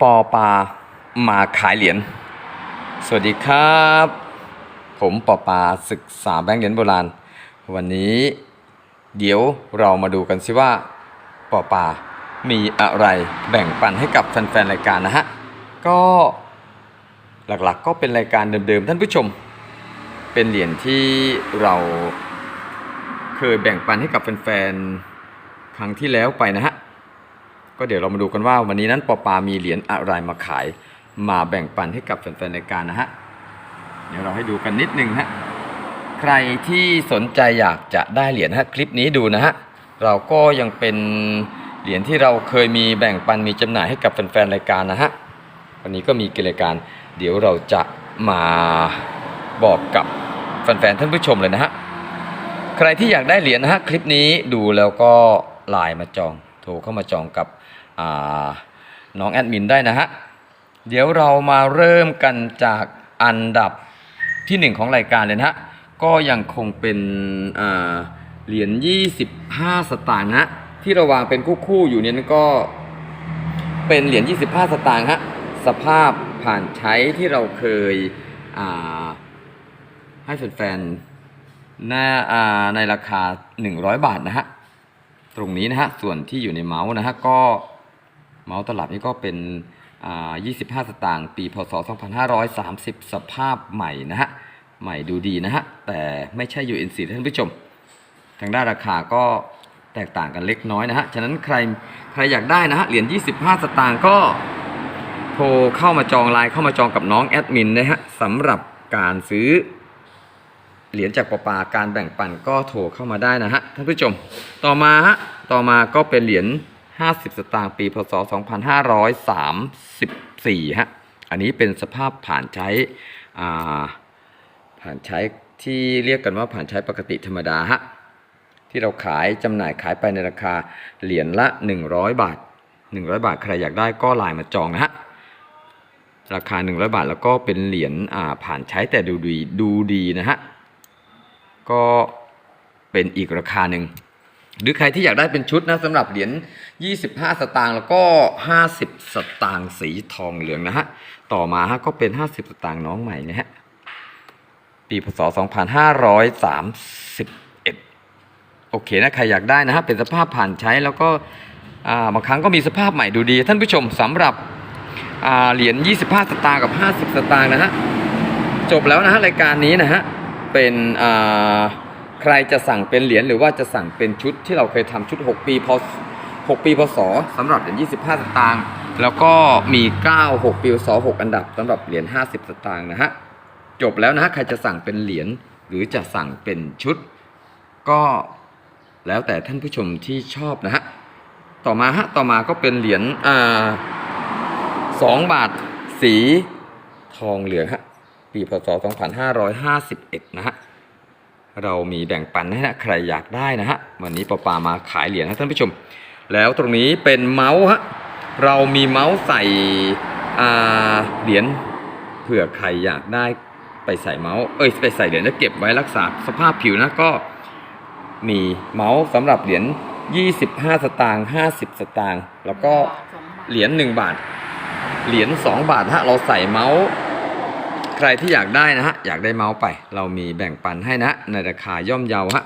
ปอปามาขายเหรียญ สวัสดีครับ ผมปอปาศึกษาแบงค์เหรียญโบราณ วันนี้ เดี๋ยวเรามาดูกันสิว่าปอปามีอะไรแบ่งปันให้กับแฟนๆรายการนะฮะ ก็หลักๆก็เป็นรายการเดิมๆท่านผู้ชม เป็นเหรียญที่เราเคยแบ่งปันให้กับแฟนๆครั้งที่แล้วไปนะฮะ ก็เดี๋ยวเรามาดูกันว่าวันนี้นั้นปอปามีเหรียญอะไรมาขายมาแบ่งปันให้กับแฟนๆรายการนะฮะ เดี๋ยวเราให้ดูกันนิดนึงฮะ ใครที่สนใจอยากจะได้เหรียญฮะคลิปนี้ดูนะฮะ เราก็ยังเป็นเหรียญที่เราเคยมีแบ่งปันมีจำหน่ายให้กับแฟนๆรายการนะฮะ วันนี้ก็มีกิจการ เดี๋ยวเราจะมาบอกกับแฟนๆท่านผู้ชมเลยนะฮะ ใครที่อยากได้เหรียญนะฮะคลิปนี้ดูแล้วก็ไลน์มาจอง โทรเข้ามาจองกับ น้องแอดมินได้นะฮะ เดี๋ยวเรามาเริ่มกันจากอันดับที่หนึ่งของรายการเลยนะฮะ ก็ยังคงเป็นเหรียญ 25 สตางค์นะฮะ ที่เราวางเป็นคู่ๆอยู่เนี่ยก็เป็นเหรียญ 25 สตางค์ฮะ สภาพผ่านใช้ที่เราเคยให้แฟนๆหน้าอ่าในราคา 100 บาทนะฮะ ตรงนี้นะฮะ ส่วนที่อยู่ในเมาส์นะฮะก็ เมาส์ตลับนี่ก็เป็น25 สตางค์ปีพศ 2530 สภาพใหม่นะฮะ ใหม่ดูดีนะฮะ แต่ไม่ใช่ UNC ท่านผู้ชม ทางด้านราคาก็แตกต่างกันเล็กน้อยนะฮะ ฉะนั้นใครใครอยากได้นะฮะ เหรียญ 25 สตางค์ก็โทรเข้ามาจองไลน์เข้ามาจองกับน้องแอดมินนะฮะสำหรับการซื้อ เหรียญจากปปาการแบ่งปันก็โทรเข้ามาได้นะฮะท่านผู้ชม ต่อมาฮะ ต่อมาก็เป็นเหรียญ 50 สตางค์ปีพศ 2534 ฮะ อันนี้เป็นสภาพผ่านใช้ผ่านใช้ที่เรียกกันว่าผ่านใช้ปกติธรรมดาฮะ ที่เราขายจำหน่ายขายไปในราคาเหรียญละ 100 บาท 100 บาทใครอยากได้ก็ไลน์มาจองนะฮะ ราคา 100 บาทแล้วก็เป็นเหรียญผ่านใช้แต่ดูดีดูดีนะฮะ ก็เป็นอีกราคาหนึ่ง หรือใครที่อยากได้เป็นชุดนะสำหรับเหรียญ 25 สตางค์แล้วก็ 50 สตางค์สีทองเหลืองนะฮะ ต่อมาฮะก็เป็น 50 สตางค์น้องใหม่นะฮะ ปีพศ 2531 โอเคนะ ใครอยากได้นะฮะ เป็นสภาพผ่านใช้แล้วก็บางครั้งก็มีสภาพใหม่ดูดี ท่านผู้ชมสำหรับเหรียญ 25 สตางค์กับ 50 สตางค์นะฮะ จบแล้วนะฮะรายการนี้นะฮะ เป็นอ่า รจะสั่งเป็นเหรียญหรือว่าจะสั่งเป็นชุดที่เราเคยทำชุด 6 ปีพศ6ปีพศสำหรับเหรียญ25 สตางค์แล้วก็มี 9 6 ปีพศ6อันดับสำหรับเหรียญ50 สตางค์นะฮะจบแล้วนะฮะใครจะสั่งเป็นเหรียญหรือจะสั่งเป็นชุด ก็แล้วแต่ท่านผู้ชมที่ชอบนะฮะต่อมาฮะต่อมาก็เป็นเหรียญอ่าสองบาทสีทองเหลืองฮะปีพศ2551นะฮะ เรามีแบ่งปันให้นะใครอยากได้นะฮะวันนี้ปอปามาขายเหรียญนะท่านผู้ชม แล้วตรงนี้เป็นเมาส์ฮะเรามีเมาส์ใส่เหรียญเผื่อใครอยากได้ไปใส่เมาส์เอ้ยไปใส่เหรียญแล้วเก็บไว้รักษาสภาพผิวนะก็มีเมาส์สำหรับเหรียญ25 สตางค์50 สตางค์แล้วก็เหรียญ1บาท เหรียญ2บาทฮะเราใส่เมาส์ ใครที่อยากได้นะฮะอยากได้เมาส์ไป เรามีแบ่งปันให้นะในราคาย่อมเยาฮะ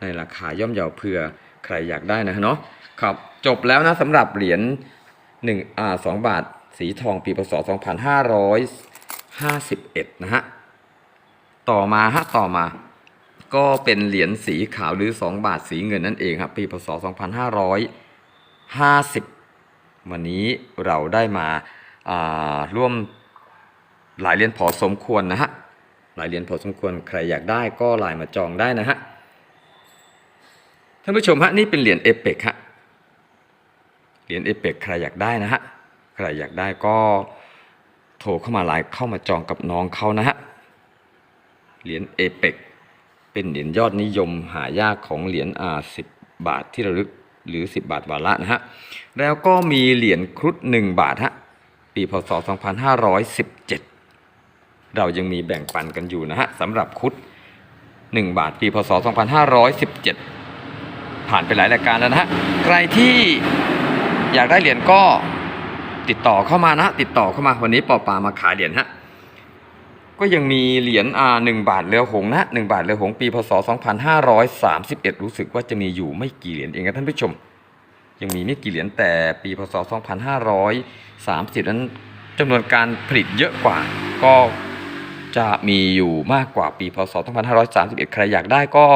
ในราคาย่อมเยาเผื่อใครอยากได้นะเนาะครับจบแล้วนะสำหรับเหรียญหนึ่งอ่าสองบาท สีทองปีพศสองพันห้าร้อยห้าสิบเอ็ดนะฮะต่อมาฮะต่อมา ก็เป็นเหรียญสีขาวหรือ 2 บาทสีเงินนั่นเองครับปีพศ2550 วันนี้เราได้มาอ่าร่วม หลายเหรียญพอสมควรนะฮะหลายเหรียญพอสมควรใครอยากได้ก็ไลน์มาจองได้นะฮะท่านผู้ชมฮะนี่เป็นเหรียญเอเปกฮะเหรียญเอเปกใครอยากได้นะฮะใครอยากได้ก็โทรเข้ามาไลน์เข้ามาจองกับน้องเขานะฮะเหรียญเอเปกเป็นเหรียญยอดนิยมหายากของเหรียญอาสิบาทที่ระลึกหรือ 10 บาทวาระนะฮะ แล้วก็มีเหรียญครุฑ1บาทฮะ ปีพศ 2517 เรายังมีแบ่งปันกันอยู่นะฮะสำหรับคุด 1 บาทปีพศ 2517 ผ่านไปหลายรายการแล้วนะฮะใครที่อยากได้เหรียญก็ติดต่อเข้ามานะ ติดต่อเข้ามาวันนี้ปอปามาขายเหรียญฮะก็ยังมีเหรียญอ่าหนึ่งบาทเรือหงนะหนึ่งบาทเรือหงปีพศ 2531 รู้สึกว่าจะมีอยู่ไม่กี่เหรียญเองนะท่านผู้ชม ยังมีไม่กี่เหรียญแต่ปีพศ 2530 นั้นจำนวนการผลิตเยอะกว่าก็ จะมีอยู่มากกว่าปีพศ 2531 ใครอยากได้ก็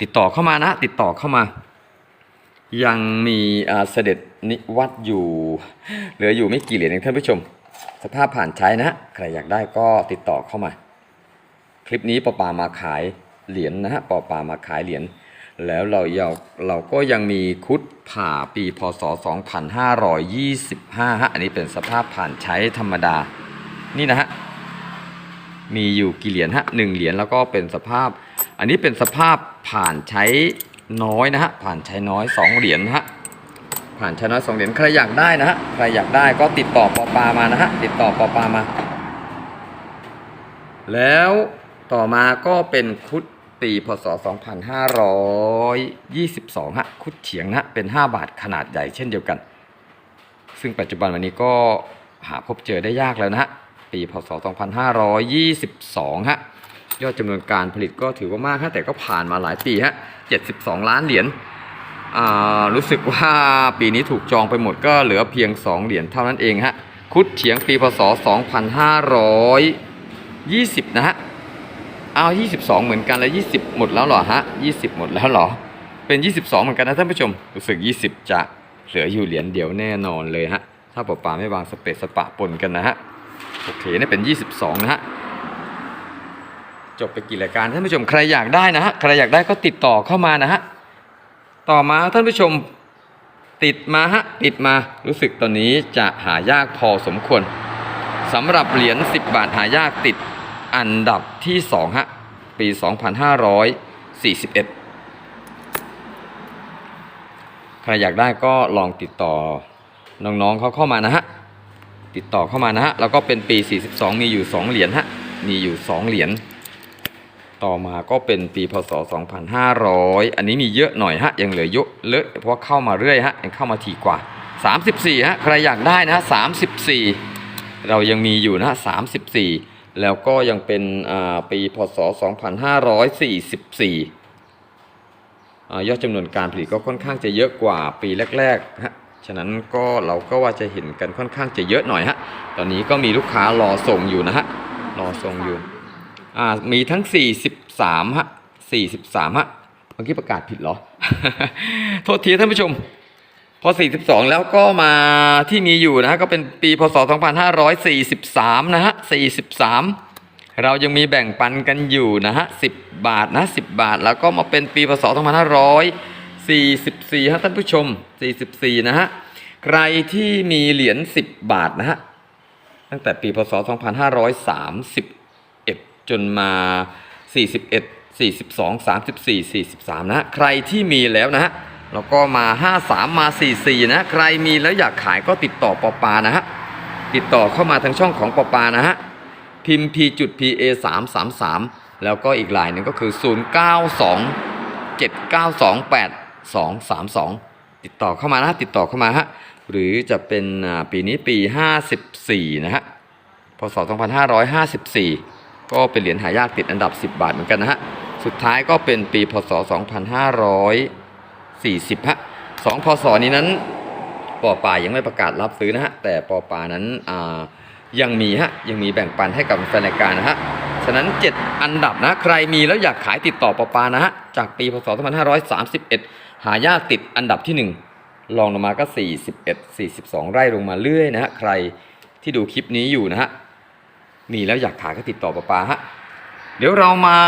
ติดต่อเข้ามานะ ติดต่อเข้ามา ยังมีเสด็จนิวัตอยู่ เหลืออยู่ไม่กี่เหรียญเองท่านผู้ชม สภาพผ่านใช้นะ ใครอยากได้ก็ติดต่อเข้ามา คลิปนี้ปอปามาขายเหรียญนะฮะปอปามาขายเหรียญแล้วเราเราเราก็ยังมีคุดผ่าปีพศ 2525ฮะอันนี้เป็นสภาพผ่านใช้ธรรมดา นี่นะฮะ มีอยู่กี่เหรียญฮะหนึ่งเหรียญแล้วก็เป็นสภาพ อันนี้เป็นสภาพผ่านใช้น้อยนะฮะผ่านใช้น้อยสองเหรียญฮะผ่านใช้น้อยสองเหรียญใครอยากได้นะฮะใครอยากได้ก็ติดต่อปอปามานะฮะติดต่อปอปามา แล้วต่อมาก็เป็นคุดปีพศ 2522 ฮะ คุดเฉียงนะฮะเป็น 5 บาทขนาดใหญ่เช่นเดียวกัน ซึ่งปัจจุบันวันนี้ก็หาพบเจอได้ยากแล้วนะฮะ ปีพศ 2522 ฮะ ยอดจำนวนการผลิตก็ถือว่ามากฮะ แต่ก็ผ่านมาหลายปีฮะ 72 ล้านเหรียญอ่ารู้สึกว่าปีนี้ถูกจองไปหมดก็เหลือเพียง 2 เหรียญเท่านั้นเองฮะ คุดเฉียงปีพศ 2520 นะฮะ เอา 22 เหมือนกันแล้ว 20 หมดแล้วเหรอฮะ 20 หมดแล้วเหรอ เป็น 22 เหมือนกันนะท่านผู้ชม รู้สึก 20 จะเหลืออยู่เหรียญเดียวแน่นอนเลยฮะ ถ้าปอปาไม่วางสเปซสปะปนกันนะฮะ โอเคนี่เป็น 22 นะฮะ จบไปกี่รายการท่านผู้ชมใครอยากได้นะฮะ ใครอยากได้ก็ติดต่อเข้ามานะฮะ ต่อมาท่านผู้ชมติดมาฮะ ติดมารู้สึกตอนนี้จะหายากพอสมควรสำหรับเหรียญ10 บาทหายากติดอันดับที่2ฮะ ปี 2541ใครอยากได้ก็ลองติดต่อน้องๆเขาเข้ามานะฮะ ติดต่อเข้ามานะฮะแล้วก็เป็นปี 42 มีอยู่ 2 เหรียญฮะมีอยู่ 2 เหรียญต่อมาก็เป็นปีพศ 2500 อันนี้มีเยอะหน่อยฮะยังเหลือเยอะเลอะเพราะเข้ามาเรื่อยฮะยังเข้ามาทีกว่า 34ฮะใครอยากได้นะฮะ34 เรายังมีอยู่นะ34 แล้วก็ยังเป็นอ่าปีพศ 2544อ่ายอดจำนวนการผลิตก็ค่อนข้างจะเยอะกว่าปีแรกๆฮะ ฉะนั้นก็เราก็ว่าจะเห็นกันค่อนข้างจะเยอะหน่อยฮะ ตอนนี้ก็มีลูกค้ารอส่งอยู่นะฮะ รอส่งอยู่ อ่า มีทั้ง 43ฮะ43ฮะ เมื่อกี้ประกาศผิดเหรอ โทษทีท่านผู้ชม พอ 42 แล้วก็มาที่มีอยู่นะฮะ ก็เป็นปีพศ 2543 นะฮะ 43 เรายังมีแบ่งปันกันอยู่นะฮะ 10 บาทนะ 10 บาท แล้วก็มาเป็นปีพศ 44ฮะท่านผู้ชม 44 นะฮะ ใครที่มีเหรียญ 10 บาทนะฮะ ตั้งแต่ปีพศ 2530จนมา 41 42 34 43นะฮะใครที่มีแล้วนะฮะแล้วก็มา 53 มา 44 นะ ใครมีแล้วอยากขายก็ติดต่อปอปานะฮะ ติดต่อเข้ามาทางช่องของปอปานะฮะ พิมพ์ p จุด pa 3 3 3แล้วก็อีกลายหนึ่งก็คือ 092 792 232 ติดต่อเข้ามานะติดต่อเข้ามาฮะหรือจะเป็นปีนี้ปี 54 นะฮะพศ 2554 ก็เป็นเหรียญหายากติดอันดับ 10 บาทเหมือนกันนะฮะสุดท้ายก็เป็นปีพศ 2540 ฮะสองพศนี้นั้นปอปายังไม่ประกาศรับซื้อนะฮะแต่ปอปานั้นยังมีฮะยังมีแบ่งปันให้กับแฟนรายการนะฮะฉะนั้น 7 อันดับนะใครมีแล้วอยากขายติดต่อปอปานะฮะจากปีพศ 2531 หายากติดอันดับที่ 1 ลองลงมาก็ 41 42 ไร่ลงมาเรื่อยนะฮะใครที่ดูคลิปนี้อยู่นะฮะมีแล้วอยากขายก็ติดต่อปะปาฮะเดี๋ยวเรามา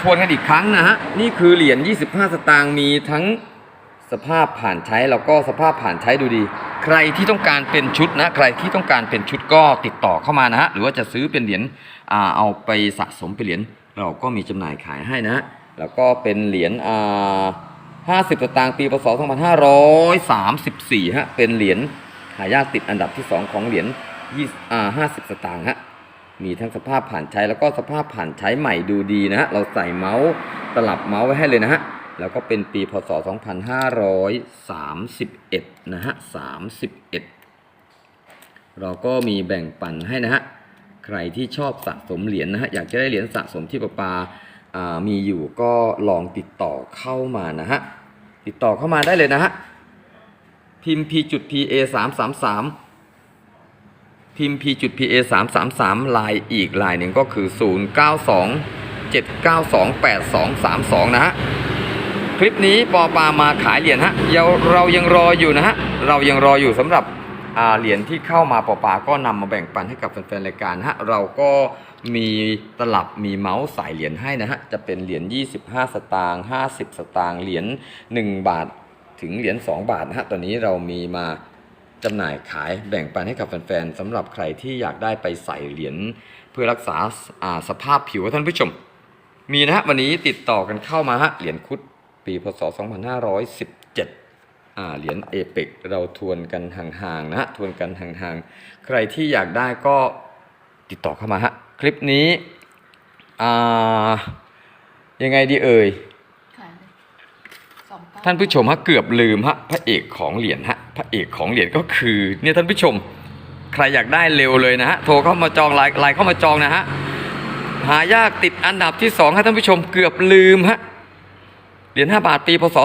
ทวนกันอีกครั้งนะฮะนี่คือเหรียญ 25 สตางค์มีทั้งสภาพผ่านใช้แล้วก็สภาพผ่านใช้ดูดี ใครที่ต้องการเป็นชุดนะใครที่ต้องการเป็นชุดก็ติดต่อเข้ามานะฮะหรือว่าจะซื้อเป็นเหรียญเอาไปสะสมเป็นเหรียญเราก็มีจำหน่ายขายให้นะฮะแล้วก็เป็นเหรียญอ่า 50สตางค์ปีพศ2534ฮะเป็นเหรียญหายากติดอันดับที่ 2 ของเหรียญ20อ่า50 สตางค์ฮะมีทั้งสภาพผ่านใช้แล้วก็สภาพผ่านใช้ใหม่ดูดีนะฮะเราใส่เมาส์ตลับเมาส์ไว้ให้เลยนะฮะแล้วก็เป็นปีพศ 2531 นะฮะ 31 เราก็มีแบ่งปันให้นะฮะ ใครที่ชอบสะสมเหรียญนะฮะ อยากจะได้เหรียญสะสมที่ประป่า มีอยู่ก็ลองติดต่อเข้ามานะฮะ ติดต่อเข้ามาได้เลยนะฮะ พิมพ์ p จุด pa 3 3 3พิมพ์ p จุด pa 3 3 3ลายอีกลายหนึ่งก็คือ0 9 2 7 9 2 8 2 3 2นะฮะ คลิปนี้ปอปามาขายเหรียญฮะเดี๋ยวเรายังรออยู่นะฮะ เรายังรออยู่สำหรับ เหรียญที่เข้ามาปอปาก็นำมาแบ่งปันให้กับแฟนๆรายการฮะเราก็มีตลับมีเมาส์สายเหรียญให้นะฮะจะเป็นเหรียญ25 สตางค์50 สตางค์เหรียญ1บาทถึงเหรียญ2บาทนะฮะตอนนี้เรามีมาจำหน่ายขายแบ่งปันให้กับแฟนๆสำหรับใครที่อยากได้ไปใส่เหรียญเพื่อรักษาอ่าสภาพผิวท่านผู้ชม มีนะฮะวันนี้ติดต่อกันเข้ามาฮะเหรียญคุดปีพศ 2517อ่า เหรียญเอเปกเราทวนกันห่างๆนะฮะทวนกันห่างๆ ใครที่อยากได้ก็ติดต่อเข้ามาฮะ คลิปนี้อ่ายังไงดีเอ่ยขายเลยสองเก้าท่านผู้ชมฮะเกือบลืมฮะพระเอกของเหรียญฮะพระเอกของเหรียญก็คือเนี่ยท่านผู้ชม ใครอยากได้เร็วเลยนะฮะโทรเข้ามาจองไลน์ไลน์เข้ามาจองนะฮะหายากติดอันดับที่2ฮะท่านผู้ชมเกือบลืมฮะเหรียญ5บาทปีพศ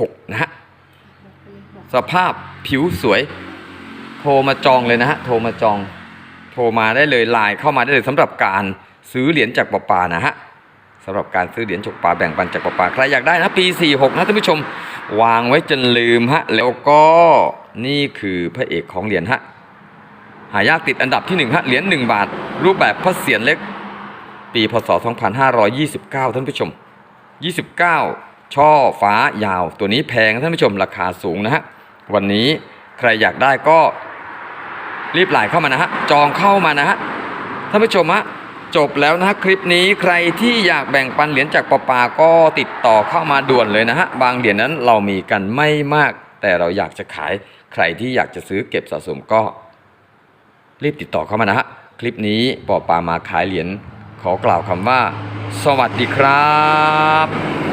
6 นะฮะ สภาพผิวสวย โทรมาจองเลยนะฮะ โทรมาจอง โทรมาได้เลยไลน์เข้ามาได้เลยสำหรับการซื้อเหรียญจากปะปานะฮะสำหรับการซื้อเหรียญจากปาแบ่งปันจากปะปาใครอยากได้นะปี 46 นะท่านผู้ชม วางไว้จนลืมฮะ แล้วก็นี่คือพระเอกของเหรียญฮะ หายากติดอันดับที่ 1 ฮะ เหรียญ1บาท รูปแบบพระเศียรเล็ก ปีพศ 2529 ท่านผู้ชม 29 ช่อฟ้ายาวตัวนี้แพงท่านผู้ชมราคาสูงนะฮะวันนี้ใครอยากได้ก็รีบไลน์เข้ามานะฮะจองเข้ามานะฮะท่านผู้ชมฮะจบแล้วนะฮะคลิปนี้ใครที่อยากแบ่งปันเหรียญจากปอปาก็ติดต่อเข้ามาด่วนเลยนะฮะบางเหรียญนั้นเรามีกันไม่มาก แต่เราอยากจะขายใครที่อยากจะซื้อเก็บสะสมก็ รีบติดต่อเข้ามานะฮะคลิปนี้ปอปามาขายเหรียญขอกล่าวคำว่า สวัสดีครับ